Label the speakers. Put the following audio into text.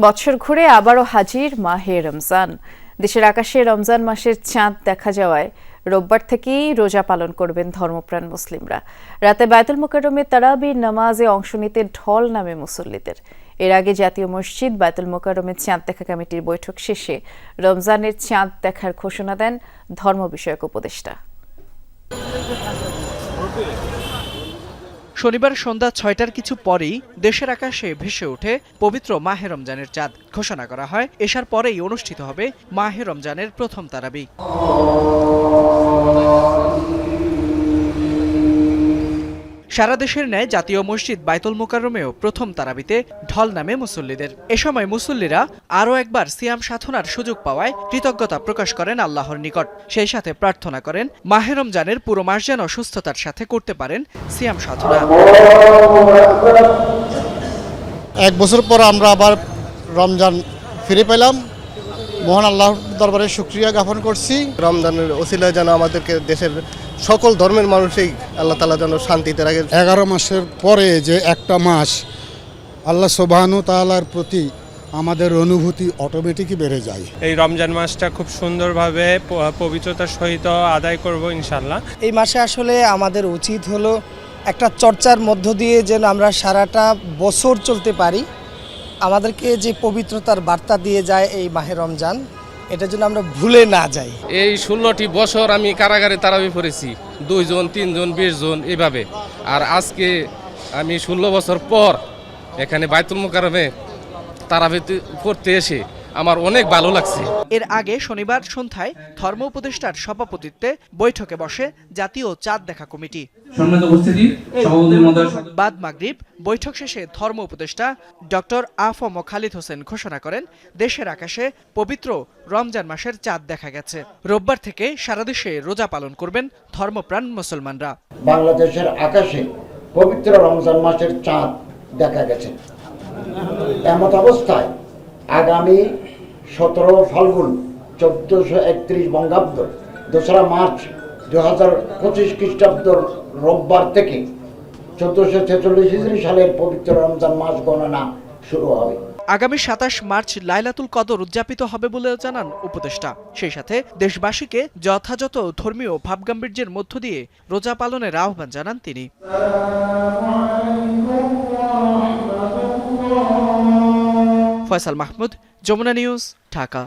Speaker 1: বছর ঘুরে আবারও হাজির মাহে রমজান। দেশের আকাশে রমজান মাসের চাঁদ দেখা যাওয়ায় রোববার থেকেই রোজা পালন করবেন ধর্মপ্রাণ মুসলিমরা। রাতে বায়তুল মোকাররমে তারাবির নামাজে অংশ নিতে ঢল নামে মুসল্লিদের। এর আগে জাতীয় মসজিদ বায়তুল মোকাররমের চাঁদ দেখা কমিটির বৈঠক শেষে রমজানের চাঁদ দেখার ঘোষণা দেন ধর্ম বিষয়ক উপদেষ্টা।
Speaker 2: শনিবার সন্ধ্যা ছয়টার কিছু পরেই দেশের আকাশে ভেসে ওঠে পবিত্র মাহে রমজানের চাঁদ। ঘোষণা করা হয়, এসার পরেই অনুষ্ঠিত হবে মাহে রমজানের প্রথম তারাবি। সারা দেশের ন্যায় জাতীয় মসজিদ বাইতুল মোকারমেও প্রথম তারাবিতে ঢল নামে মুসল্লিদের। এ সময় মুসল্লিরা আরও একবার সিয়াম সাধনার সুযোগ পাওয়ায় কৃতজ্ঞতা প্রকাশ করেন আল্লাহর নিকট। সেই সাথে প্রার্থনা করেন মাহে রমজানের পুরো মাস যেন সুস্থতার সাথে করতে পারেন সিয়াম সাধনা।
Speaker 3: এক বছর পর আমরা আবার রমজান ফিরে পেলাম। মহান আল্লাহর দরবারে শুক্রিয়া জ্ঞাপন করছি।
Speaker 4: রমজানের ওসিলায় যেন আমাদেরকে দেশের সকল ধর্মের মানুষই আল্লাহ তালা যেন শান্তিতে রাখে
Speaker 5: এগারো মাসের পরে যে একটা মাস আল্লাহ সোবাহানু তাআলার প্রতি আমাদের অনুভূতি অটোমেটিকই বেড়ে যায়।
Speaker 6: এই রমজান মাসটা খুব সুন্দরভাবে পবিত্রতার সহিত আদায় করব ইনশাল্লাহ
Speaker 7: এই মাসে আসলে আমাদের উচিত হলো একটা চর্চার মধ্য দিয়ে যেন আমরা সারাটা বছর চলতে পারি। আমাদেরকে যে পবিত্রতার বার্তা দিয়ে যায় এই মাহে রমজান এটা জন্য আমরা ভুলে না যাই।
Speaker 8: এই ষোলোটি বছর আমি কারাগারে তারাবি পড়েছি, দুইজন, তিনজন বিশ জন এভাবে। আর আজকে আমি ষোলো বছর পর এখানে বায়তুল মোকারমে তারাবি পড়তে এসে আমার অনেক ভালো লাগছে।
Speaker 2: এর আগে শনিবার সন্ধ্যায় ধর্ম উপদেষ্টার সভাপতিত্বে বৈঠকে বসে জাতীয় চাঁদ দেখা কমিটি। বাদ মাগরিব বৈঠক শেষে ধর্ম উপদেষ্টা ডক্টর আফম খালিদ হোসেন ঘোষণা করেন দেশের আকাশে পবিত্র রমজান মাসের চাঁদ দেখা গেছে। রোববার থেকে সারা দেশে রোজা পালন করবেন ধর্মপ্রাণ মুসলমানরা।
Speaker 9: বাংলাদেশের আকাশে পবিত্র রমজান মাসের চাঁদ দেখা গেছে। এমত অবস্থায় আগামী সতেরো ফাল্গুন চোদ্দশো একত্রিশ বঙ্গাব্দ, দোসরা মার্চ দু হাজার পঁচিশ খ্রিস্টাব্দ রোববার থেকে চোদ্দশো ছেচল্লিশ হিজড়ি সালের পবিত্র রমজান মাস গণনা শুরু হবে।
Speaker 2: আগামী সাতাশ মার্চ লাইলাতুল কদর উদযাপিত হবে বলে জানান উপদেষ্টা। সেই সাথে দেশবাসীকে যথাযথ ধর্মীয় ভাবগাম্ভীর্যের মধ্য দিয়ে রোজা পালনের আহ্বান জানান তিনি। ফয়সাল মাহমুদ যমুনা নিউজ ঢাকা।